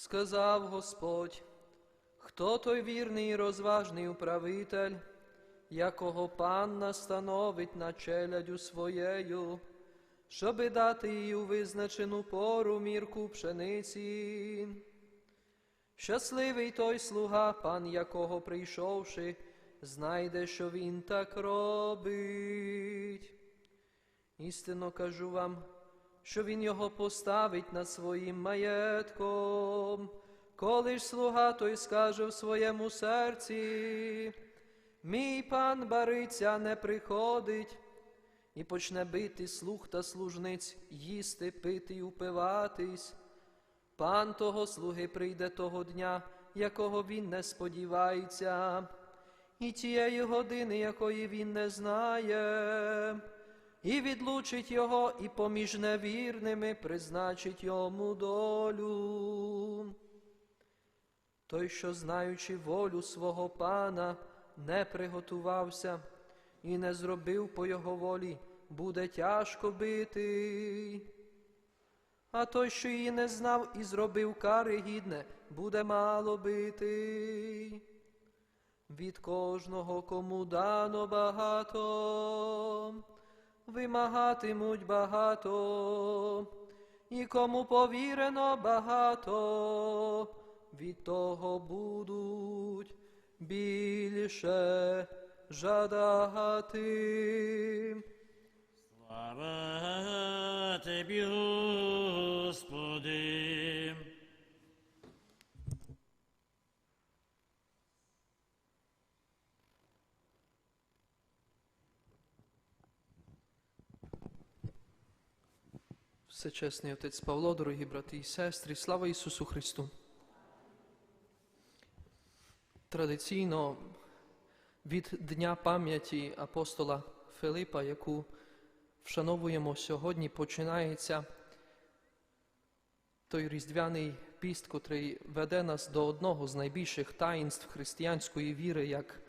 Сказав Господь, хто той вірний і розважний управитель, якого пан настановить на челядю своєю, щоби дати їй у визначену пору мірку пшениці. Щасливий той слуга, пан якого прийшовши, знайде, що він так робить. Істинно кажу вам, що він його поставить над своїм маєтком, коли ж слуга той скаже в своєму серці, мій пан бариця не приходить, і почне бити слуг та служниць, їсти, пити й упиватись. Пан того слуги прийде того дня, якого він не сподівається, і тієї години, якої він не знає, і відлучить його, і поміж невірними призначить йому долю. Той, що, знаючи волю свого пана, не приготувався і не зробив по його волі, буде тяжко битий. А той, що її не знав і зробив кари гідне, буде мало битий. Від кожного, кому дано багато, вимагатимуть багато, і кому повірено багато, від того будуть більше жадати. Слава Тобі, Господи. Всечесний отець Павло, дорогі брати і сестри, слава Ісусу Христу. Традиційно від Дня пам'яті апостола Филипа, яку вшановуємо сьогодні, починається той різдвяний піст, котрий веде нас до одного з найбільших таїнств християнської віри, як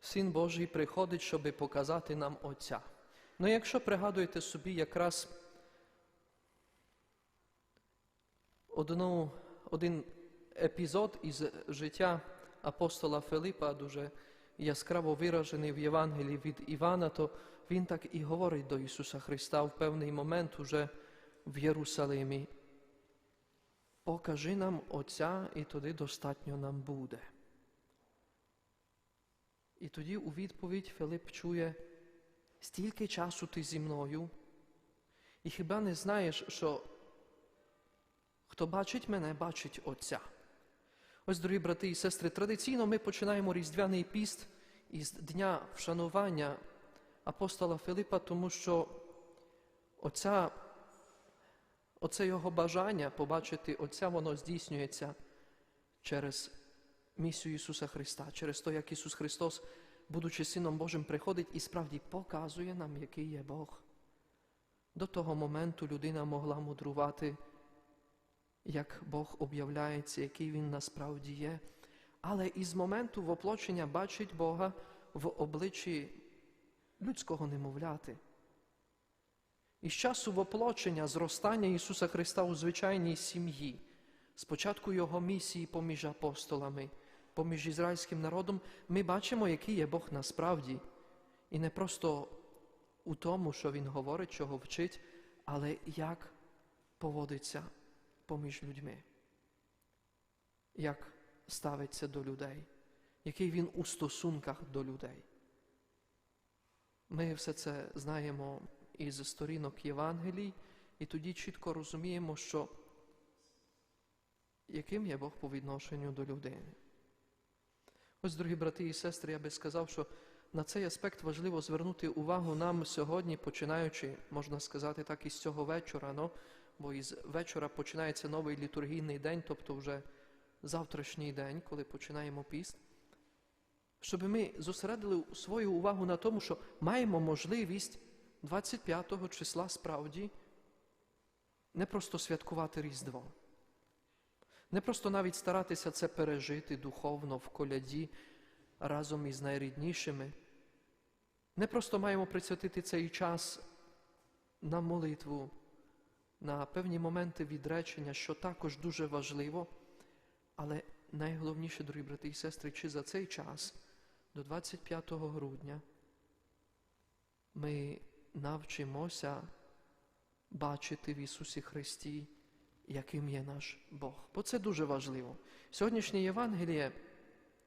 Син Божий приходить, щоби показати нам Отця. Ну, якщо пригадуєте собі якраз одну, один епізод із життя апостола Филипа, дуже яскраво виражений в Євангелії від Івана, то він так і говорить до Ісуса Христа в певний момент уже в Єрусалимі. Покажи нам Отця, і тоді достатньо нам буде. І тоді у відповідь Филип чує, стільки часу ти зі мною, і хіба не знаєш, що хто бачить мене, бачить Отця. Ось, дорогі брати і сестри, традиційно ми починаємо Різдвяний піст із дня вшанування апостола Филипа, тому що оця, оце його бажання побачити Отця, воно здійснюється через місію Ісуса Христа, через те, як Ісус Христос, будучи Сином Божим, приходить і справді показує нам, який є Бог. До того моменту людина могла мудрувати, як Бог об'являється, який Він насправді є. Але із моменту воплочення бачить Бога в обличчі людського немовляти. І з часу воплочення, зростання Ісуса Христа у звичайній сім'ї, спочатку Його місії поміж апостолами, поміж ізраїльським народом, ми бачимо, який є Бог насправді. І не просто у тому, що Він говорить, чого вчить, але як поводиться поміж людьми, як ставиться до людей, який він у стосунках до людей. Ми все це знаємо із сторінок Євангелій, і тоді чітко розуміємо, що яким є Бог по відношенню до людини. Ось, дорогі брати і сестри, я би сказав, що на цей аспект важливо звернути увагу нам сьогодні, починаючи, можна сказати, так, із цього вечора, ну, бо із вечора починається новий літургійний день, тобто вже завтрашній день, коли починаємо піст, щоб ми зосередили свою увагу на тому, що маємо можливість 25 числа справді не просто святкувати Різдво, не просто навіть старатися це пережити духовно в коляді разом із найріднішими. Не просто маємо присвятити цей час на молитву, на певні моменти відречення, що також дуже важливо. Але найголовніше, дорогі брати і сестри, чи за цей час, до 25 грудня, ми навчимося бачити в Ісусі Христі, яким є наш Бог. Бо це дуже важливо. Сьогоднішнє Євангеліє,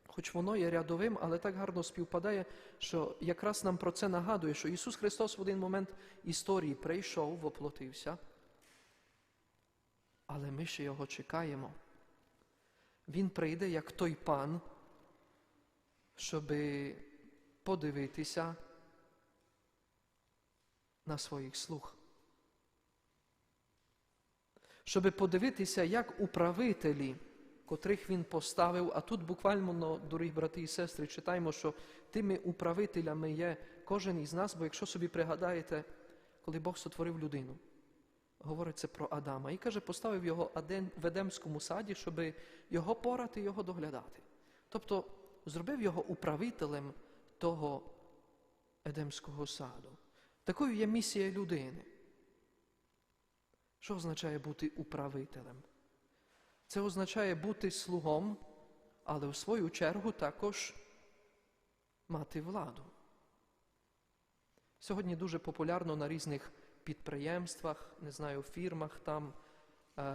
хоч воно є рядовим, але так гарно співпадає, що якраз нам про це нагадує, що Ісус Христос в один момент історії прийшов, воплотився, але ми ще його чекаємо. Він прийде як той пан, щоб подивитися на своїх слуг. Щоб подивитися, як управителі, котрих він поставив, а тут буквально, дорогі брати і сестри, читаємо, що тими управителями є кожен із нас, бо якщо собі пригадаєте, коли Бог сотворив людину, говориться про Адама, і каже, поставив його в Едемському саді, щоб його порати, його доглядати. Тобто зробив його управителем того Едемського саду. Такою є місія людини. Що означає бути управителем? Це означає бути слугом, але в свою чергу також мати владу. Сьогодні дуже популярно на різних підприємствах, не знаю, фірмах там,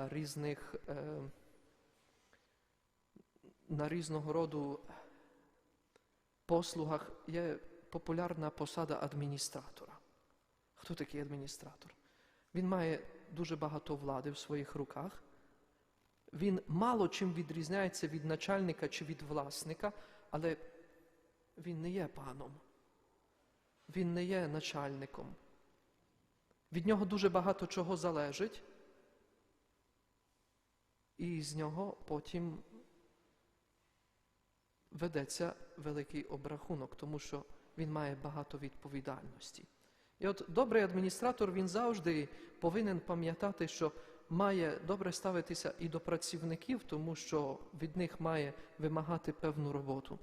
різних, е, на різного роду послугах є популярна посада адміністратора. Хто такий адміністратор? Він має дуже багато влади в своїх руках. Він мало чим відрізняється від начальника чи від власника, але він не є паном. Він не є начальником. Від нього дуже багато чого залежить, і з нього потім ведеться великий обрахунок, тому що він має багато відповідальності. І от добрий адміністратор він завжди повинен пам'ятати, що має добре ставитися і до працівників, тому що від них має вимагати певну роботу,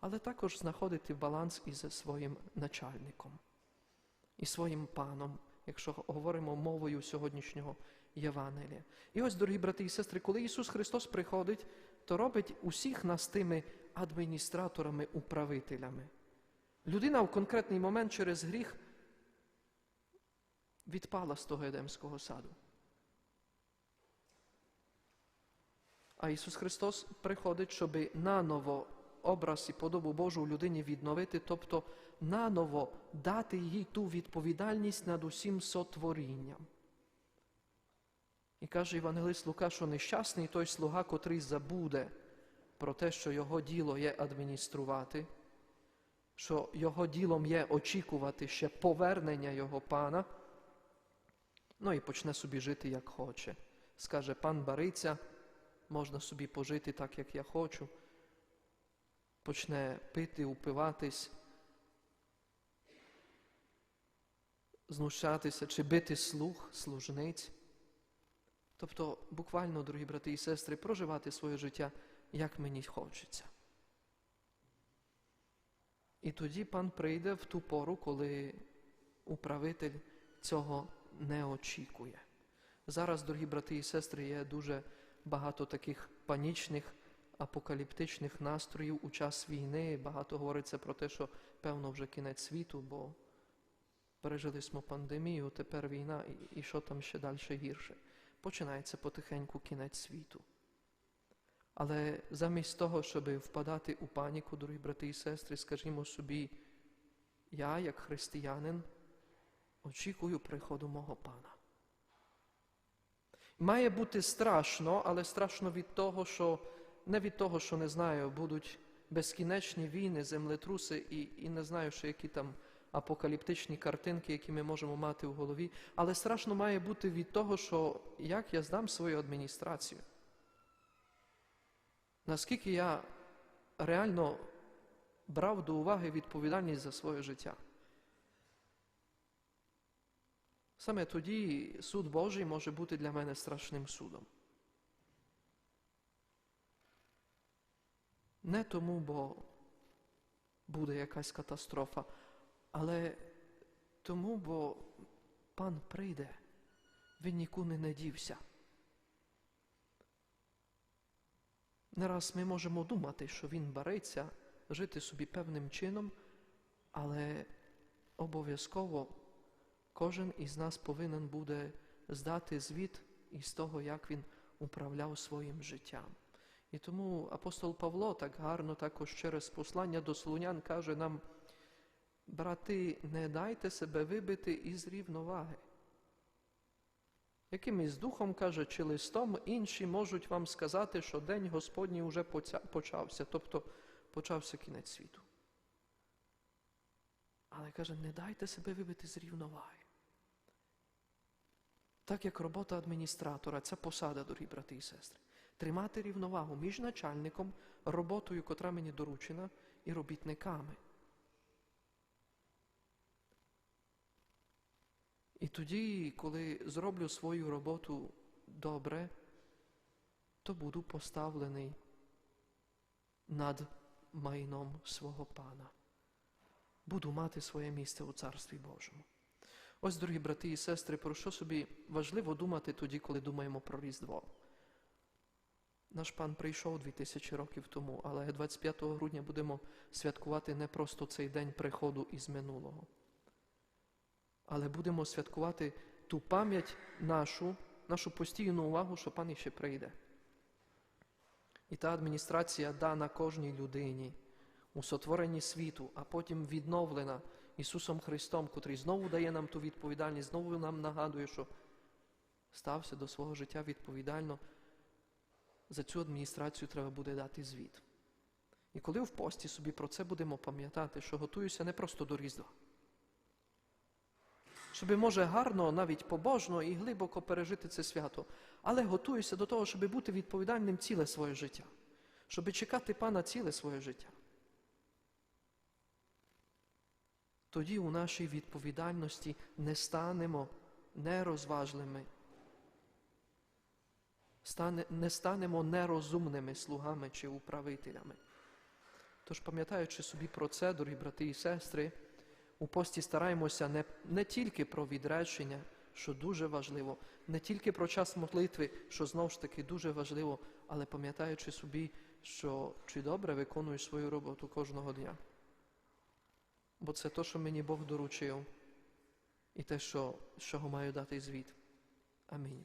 але також знаходити баланс із своїм начальником і своїм паном, якщо говоримо мовою сьогоднішнього Євангелія. І ось, дорогі брати і сестри, коли Ісус Христос приходить, то робить усіх нас тими адміністраторами, управителями. Людина в конкретний момент через гріх відпала з того Едемського саду. А Ісус Христос приходить, щоб наново образ і подобу Божу у людині відновити, тобто наново дати їй ту відповідальність над усім сотворінням. І каже Євангелист Лука, що нещасний той слуга, котрий забуде про те, що його діло є адмініструвати, що його ділом є очікувати ще повернення його пана, ну і почне собі жити, як хоче. Скаже, пан бариться, можна собі пожити так, як я хочу, почне пити, упиватись, знущатися чи бити слух, служниць. Тобто, буквально, дорогі брати і сестри, проживати своє життя, як мені хочеться. І тоді пан прийде в ту пору, коли управитель цього не очікує. Зараз, дорогі брати і сестри, є дуже багато таких панічних, апокаліптичних настроїв у час війни. Багато говориться про те, що певно вже кінець світу, бо пережили смо пандемію, тепер війна, і, і що там ще далі гірше. Починається потихеньку кінець світу. Але замість того, щоб впадати у паніку, дорогі брати і сестри, скажімо собі, я, як християнин, очікую приходу мого пана. Має бути страшно, але страшно від того, що не від того, що не знаю, будуть безкінечні війни, землетруси і, і не знаю, що які там апокаліптичні картинки, які ми можемо мати в голові, але страшно має бути від того, що як я здам свою адміністрацію. Наскільки я реально брав до уваги відповідальність за своє життя. Саме тоді суд Божий може бути для мене страшним судом. Не тому, бо буде якась катастрофа, але тому, бо пан прийде, він нікуди не дівся. Не раз ми можемо думати, що він береться жити собі певним чином, але обов'язково кожен із нас повинен буде здати звіт із того, як він управляв своїм життям. І тому апостол Павло так гарно також через послання до Солунян каже нам, брати, не дайте себе вибити із рівноваги. Якимось духом каже, чи листом інші можуть вам сказати, що день Господній вже почався, тобто почався кінець світу. Але каже, не дайте себе вибити з рівноваги. Так як робота адміністратора, це посада, дорогі брати і сестри. Тримати рівновагу між начальником, роботою, котра мені доручена, і робітниками. І тоді, коли зроблю свою роботу добре, то буду поставлений над майном свого пана. Буду мати своє місце у Царстві Божому. Ось, дорогі брати і сестри, про що собі важливо думати тоді, коли думаємо про Різдво. Наш пан прийшов 2000 років тому, але 25 грудня будемо святкувати не просто цей день приходу із минулого, але будемо святкувати ту пам'ять нашу, нашу постійну увагу, що пан іще прийде. І та адміністрація дана кожній людині у сотворенні світу, а потім відновлена Ісусом Христом, котрий знову дає нам ту відповідальність, знову нам нагадує, що стався до свого життя відповідально. За цю адміністрацію треба буде дати звіт. І коли в пості собі про це будемо пам'ятати, що готуюся не просто до Різдва, щоб може гарно, навіть побожно і глибоко пережити це свято, але готуюся до того, щоб бути відповідальним ціле своє життя, щоб чекати пана ціле своє життя. Тоді у нашій відповідальності не станемо нерозважливими, не станемо нерозумними слугами чи управителями. Тож, пам'ятаючи собі про це, дорогі брати і сестри, у пості стараємося не, не тільки про відречення, що дуже важливо, не тільки про час молитви, що знову ж таки дуже важливо, але пам'ятаючи собі, що чи добре виконую свою роботу кожного дня. Бо це те, що мені Бог доручив, і те, що, з чого маю дати звіт. Амінь.